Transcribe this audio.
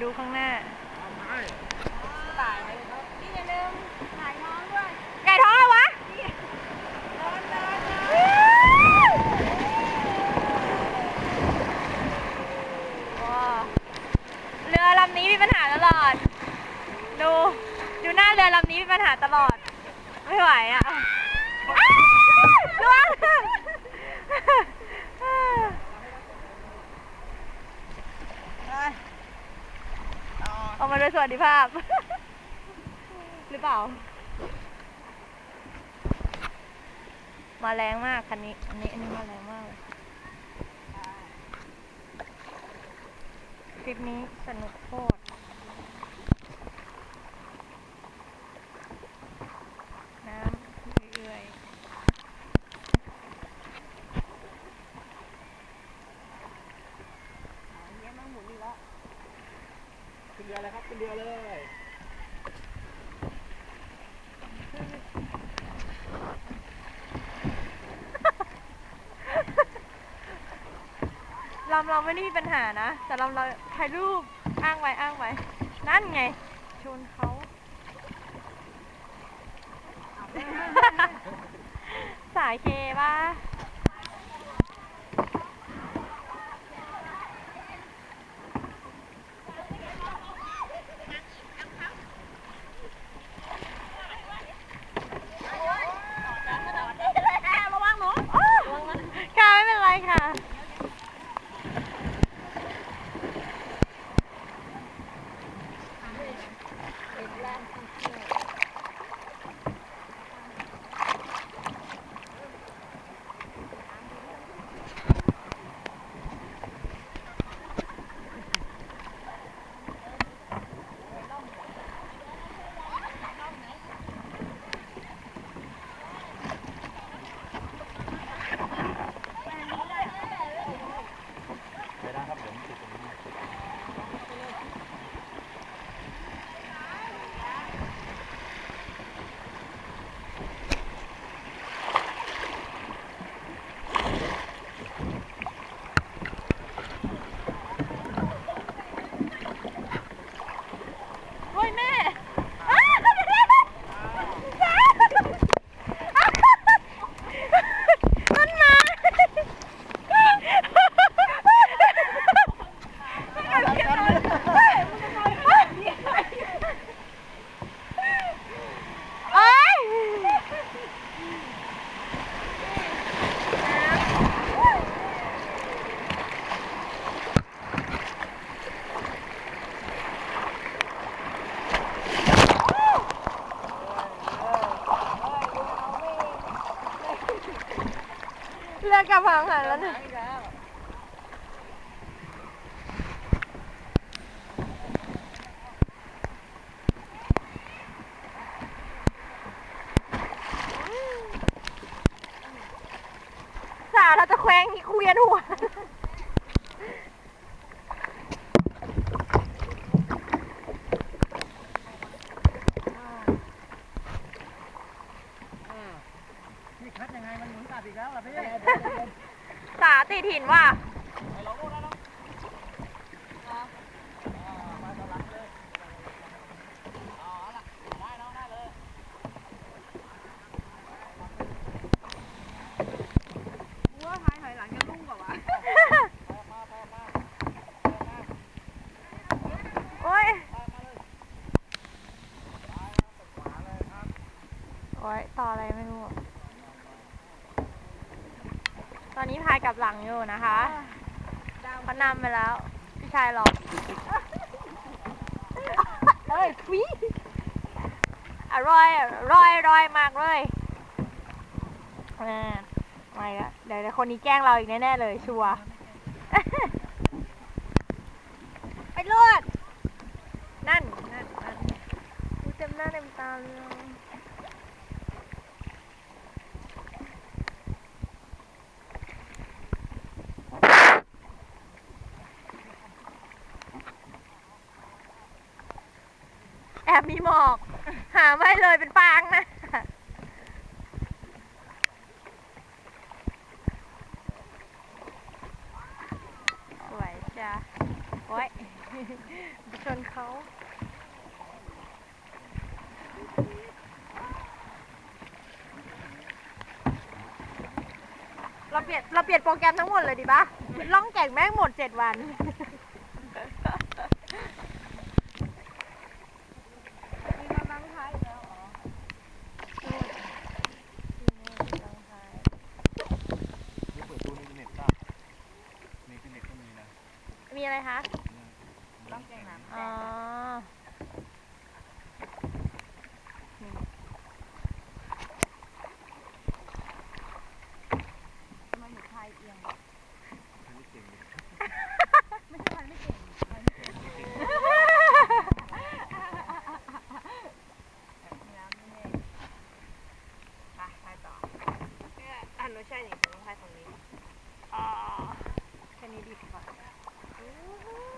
มาดูข้างหน้าตายเลยครับนี่อย่าลืมถ่ายน้องด้วย ไก่ท้องเลยวะ ว้าวเรือลำนี้มีปัญหาตลอด ดู ดูหน้าเรือลำนี้มีปัญหาตลอด ไม่ไหวอะอ้าวระวัง เอา มาโดยสวัสดิภาพ หรือเปล่า มาแรงมากคันนี้ อันนี้อันนี้มาแรงมากเลยคลิปนี้สนุกโคตร น้ำเรื่อยๆ เงี้ยนั่งหมุนนี่แล้วขึ้น เรือเลยครับขึ้นเลยลำเราไม่ได้มีปัญหานะ แต่ลำเราถ่ายรูปอ้างไว้อ้างไว้ นั่นไง ชนเขา สายเคป่ะ กลับหางหันแล้วนะ สาเราจะแคว้งที่คุยนหัว นี่คัดยังไงมันหมุนกลับอีกแล้วล่ะพี่ีถิ่นว่า ไปลองดูนะลองมาต่อหลังเลยอ๋อละได้น้องได้เลย ว่าพายถอยหลังจะลุ่งกว่าวะ มามามา โอ้ย มามาเลยขวาเลยครับ โอ้ยต่ออะไรไม่รู้อะต อนนี้พายกลับหลังอยู่นะคะเขานำไปแล้ว พี่ชายหรอกเฮ้ยฟรีอร่อยอร่อยอร่อยมากเลยอ่าไม่ละเดี๋ยวเดี๋ยวคนนี้แกล้งเราอีกแน่ๆเลย ชัวร์ไปรวดนั่นนั่นนั่นดูเต็มหน้าเต็มตาเลย อบมีหมอก หาไม่เลยเป็นปางนะสวยจ้ะโอ้ยไปชนเขาเราเปลี่ยนเราเปลี่ยนโปรแกรมทั้งหมดเลยดีปะล่องแก่งแม่งหมดเจ็ดวันีอะไรคะต้องแกงน้ำอ๋อทำไมหนูพายเอียงไม่เก่งไม่ใช่มันไม่เก่งมัไม่เก่งไม่แน่ไปต่ออะหนูใช่หนิหนูายตรงนี้อ๋อแค่นี้ดีกว่า Yeah.